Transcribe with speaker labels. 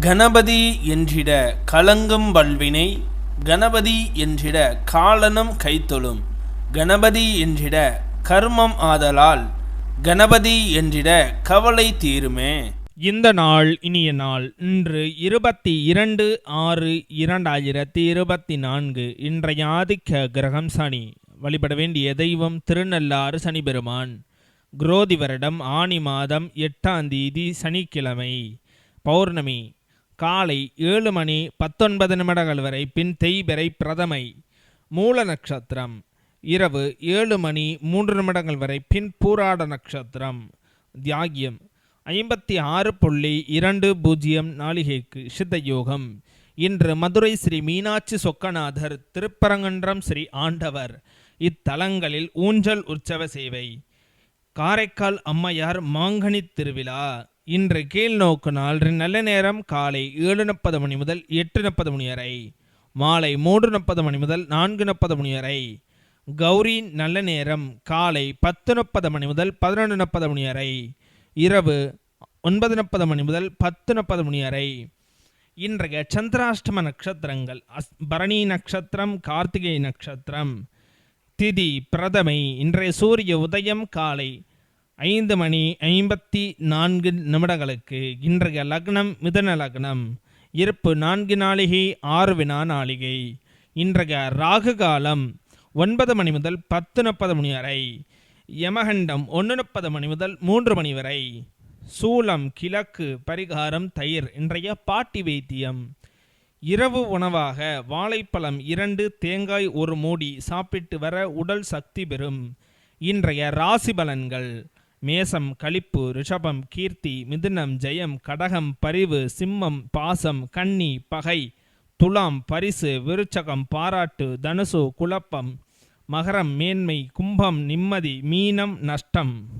Speaker 1: கணபதி என்றிட கலங்கும் வல்வினை கணபதி என்றிட காலனும் கைத்தொழும் கணபதி என்றிட கர்மம் ஆதலால் கணபதி என்றிட கவலை தீருமே.
Speaker 2: இந்த நாள் இனிய நாள் இன்று இருபத்தி இரண்டு ஆறு இரண்டாயிரத்தி இருபத்தி நான்கு இன்றைய ஆதிக்க கிரகம் சனி. வழிபட வேண்டிய தெய்வம் திருநள்ளாறு சனி பெருமான். குரோதி வருடம் ஆனி மாதம் எட்டாம் தேதி சனிக்கிழமை. பௌர்ணமி காலை ஏழு மணி பத்தொன்பது நிமிடங்கள் வரை பின் தெய்பெறை பிரதமை. மூல நட்சத்திரம். இரவு ஏழு மணி மூன்று நிமிடங்கள் வரை பின் பூராட நட்சத்திரம். தியாகியம். ஐம்பத்தி ஆறு புள்ளி இரண்டு பூஜ்ஜியம் நாளிகைக்கு சித்த யோகம் இன்று மதுரை ஸ்ரீ மீனாட்சி சொக்கநாதர் திருப்பரங்குன்றம் ஸ்ரீ ஆண்டவர். இத்தலங்களில் ஊஞ்சல் உற்சவ சேவை. காரைக்கால் அம்மையார் மாங்கனி திருவிழா. இன்று கீழ் நோக்கு நாள் நல்ல நேரம் காலை ஏழு முப்பது மணி முதல் எட்டு முப்பது மணி வரை. மாலை மூன்று முப்பது மணி முதல் நான்கு முப்பது மணி வரை. கௌரி நல்ல நேரம் காலை பத்து முப்பது மணி முதல் பதினொன்று முப்பது மணி வரை. இரவு ஒன்பது முப்பது மணி முதல் பத்து முப்பது மணி வரை. இன்றைய சந்திராஷ்டம நட்சத்திரங்கள் அஸ் பரணி நட்சத்திரம் கார்த்திகை நட்சத்திரம். திதி பிரதமை இன்றைய சூரிய உதயம் காலை ஐந்து மணி ஐம்பத்தி நான்கு நிமிடங்களுக்கு இன்றைய லக்னம் மிதன லக்னம். இருப்பு நான்கு நாளிகை ஆறு வினா நாளிகை. இன்றைய ராகு காலம் ஒன்பது மணி முதல் பத்து முப்பது மணி வரை. யமகண்டம் ஒன்று முப்பது மணி முதல் மூன்று மணி வரை. சூலம் கிழக்கு பரிகாரம் தயிர் இன்றைய பாட்டி வைத்தியம். இரவு உணவாக வாழைப்பழம் இரண்டு தேங்காய் ஒரு மூடி சாப்பிட்டு வர உடல் சக்தி பெறும். இன்றைய ராசி பலன்கள். மேசம் களிப்பு ரிஷபம் கீர்த்தி மிதுனம் ஜெயம் கடகம் பரிவு சிம்மம் பாசம் கன்னி பகை துலாம் பரிசு விருச்சகம் பாராட்டு தனுசு குழப்பம் மகரம் மேன்மை கும்பம் நிம்மதி மீனம் நஷ்டம்.